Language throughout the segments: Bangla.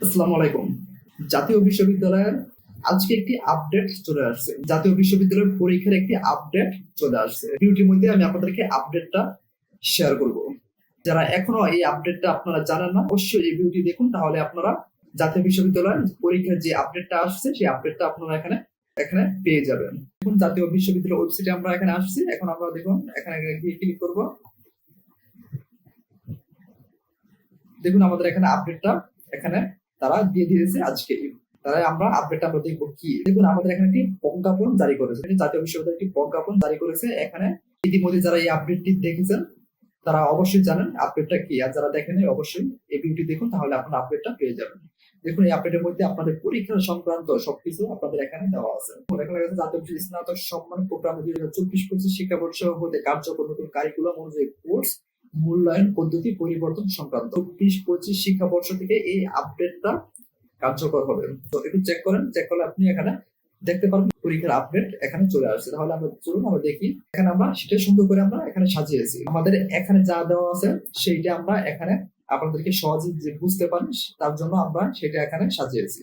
আসসালামু আলাইকুম। জাতীয় বিশ্ববিদ্যালয়ের আজকে একটি আপডেট চলে আসছে। জাতীয় বিশ্ববিদ্যালয়ের পরীক্ষার একটি আপডেট চলে আসছে। ভিডিওটির মধ্যে আমি আপনাদেরকে আপডেটটা শেয়ার করব। যারা এখনও এই আপডেটটা আপনারা জানেন না, অবশ্যই এই ভিডিওটি দেখুন, তাহলে আপনারা জাতীয় বিশ্ববিদ্যালয়ের পরীক্ষার যে আপডেটটা আসছে, সেই আপডেটটা আপনারা এখানে এখানে পেয়ে যাবেন। এখন জাতীয় বিশ্ববিদ্যালয় ওয়েবসাইটে আমরা এখানে আসছি। এখন আমরা দেখুন, এখানে গিয়ে ক্লিক করব। দেখুন, আমাদের এখানে আপডেটটা এখানে তারা দিয়ে দিয়েছে আজকে। তারা আমরা আপডেট আমরা দেখব কি। দেখুন, আমাদের এখানে একটি প্রজ্ঞাপন জারি করেছে। জাতীয় বিশ্ববিদ্যালয় একটি প্রজ্ঞাপন জারি করেছে। এখানে ইতিমধ্যে যারা এই আপডেটটি দেখেছেন, তারা অবশ্যই জানেন আপডেটটা কি। আর যারা দেখেন অবশ্যই এই ভিডিওটি দেখুন, তাহলে আপনারা আপডেটটা পেয়ে যাবেন। দেখুন, এই আপডেটের মধ্যে আপনাদের পরীক্ষা সংক্রান্ত সবকিছু আপনাদের এখানে দেওয়া আছে। এখানে আছে জাতীয় বিশ্ববিদ্যালয় স্নাতক সম্মান প্রোগ্রাম দুই হাজার চব্বিশ পঁচিশ শিক্ষাবর্ষ হতে কার্যকর নতুন কারিকুলাম অনুযায়ী কোর্স মূল্যায়ন পদ্ধতি পরিবর্তন সংক্রান্ত চব্বিশ পঁচিশ শিক্ষাবর্ষ থেকে এই আপডেটটা কার্যকর হবে। তো একটু চেক করেন চেক করলে আপনি এখানে দেখতে পারবেন পরীক্ষার আপডেট এখানে চলে আসছে। তাহলে আমরা চলুন, আমরা দেখি। এখানে আমরা সেটা সুন্দর করে আমরা এখানে সাজিয়েছি। আমাদের এখানে যা দেওয়া আছে, সেইটা আমরা এখানে আপনাদেরকে সহজে যে বুঝতে পারেন তার জন্য আমরা সেটা এখানে সাজিয়েছি।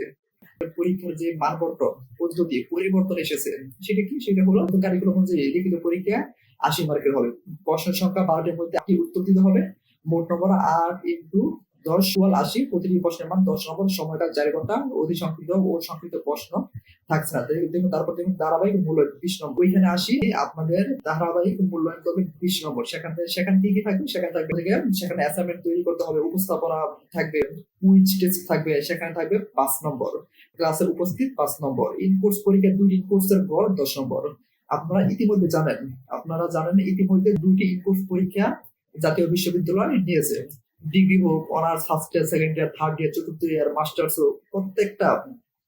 পরীক্ষার যে মানবন্টন পদ্ধতি পরিবর্তন এসেছে। সেটা কি? সেটা হলো কারিকুলাম অনুযায়ী লিখিত পরীক্ষা আশি মার্কের হবে। প্রশ্ন সংখ্যা বারোটির মধ্যে কি উত্তর দিতে হবে। মোট নম্বর আট ইন্টু দশ সোয়াল আশি, প্রতিটি প্রশ্নের মান দশ নম্বর সময়টা চার ঘণ্টা অধিসংকৃত ও সংকৃত প্রশ্ন। থাকছে না। দেখুন তারপর দেখুন ধারাবাহিক মূল্যায়ন বিশ নম্বর। ওইখানে আসি, আপনাদের ধারাবাহিক মূল্যায়ন করবে বিশ নম্বর। সেখান থেকে সেখান থেকে থাকবে? সেখানে থাকবে থেকে সেখানে অ্যাসাইনমেন্ট তৈরি করতে হবে, উপস্থাপনা থাকবে কুইজ টেস্ট থাকবে, সেখানে থাকবে পাঁচ নম্বর। ক্লাসে উপস্থিত পাঁচ নম্বর। ইনকোর্স পরীক্ষা দুই ইনকোর্সের গড় দশ নম্বর। আপনারা ইতিমধ্যে জানেন, আপনারা জানেন ইতিমধ্যে দুইটি ইনকোর্স পরীক্ষা জাতীয় বিশ্ববিদ্যালয় নিয়েছে। ডিগ্রি হোক honours first year second year third year চতুর্থ ইয়ার মাস্টার্স হোক, প্রত্যেকটা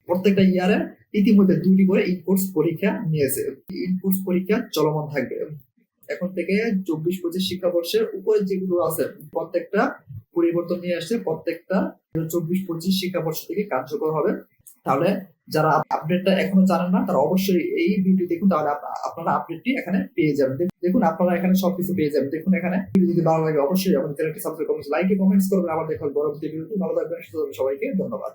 প্রত্যেকটা ইয়ারে ইতিমধ্যে দুটি করে ইনকোর্স পরীক্ষা নিয়েছে। ইনকোর্স পরীক্ষা চলমান থাকবে। এখন থেকে চব্বিশ পঁচিশ শিক্ষাবর্ষের উপরে যেগুলো আছে, প্রত্যেকটা পরিবর্তন নিয়ে আসছে, প্রত্যেকটা চব্বিশ পঁচিশ শিক্ষাবর্ষ থেকে কার্যকর হবে। তাহলে যারা আপডেটটা এখনও জানেন না, তারা অবশ্যই এই ভিডিও দেখুন, তাহলে আপনারা আপডেটটি এখানে পেয়ে যাবেন। দেখুন, আপনারা এখানে সবকিছু পেয়ে যাবেন। দেখুন, এখানে ভিডিও যদি ভালো লাগে, অবশ্যই আমাদের চ্যানেলটি সাবস্ক্রাইব করুন লাইক কমেন্টস করবেন। আবার দেখার পরবর্তী ভিডিওটি ভালো থাকবেন সবাইকে, ধন্যবাদ।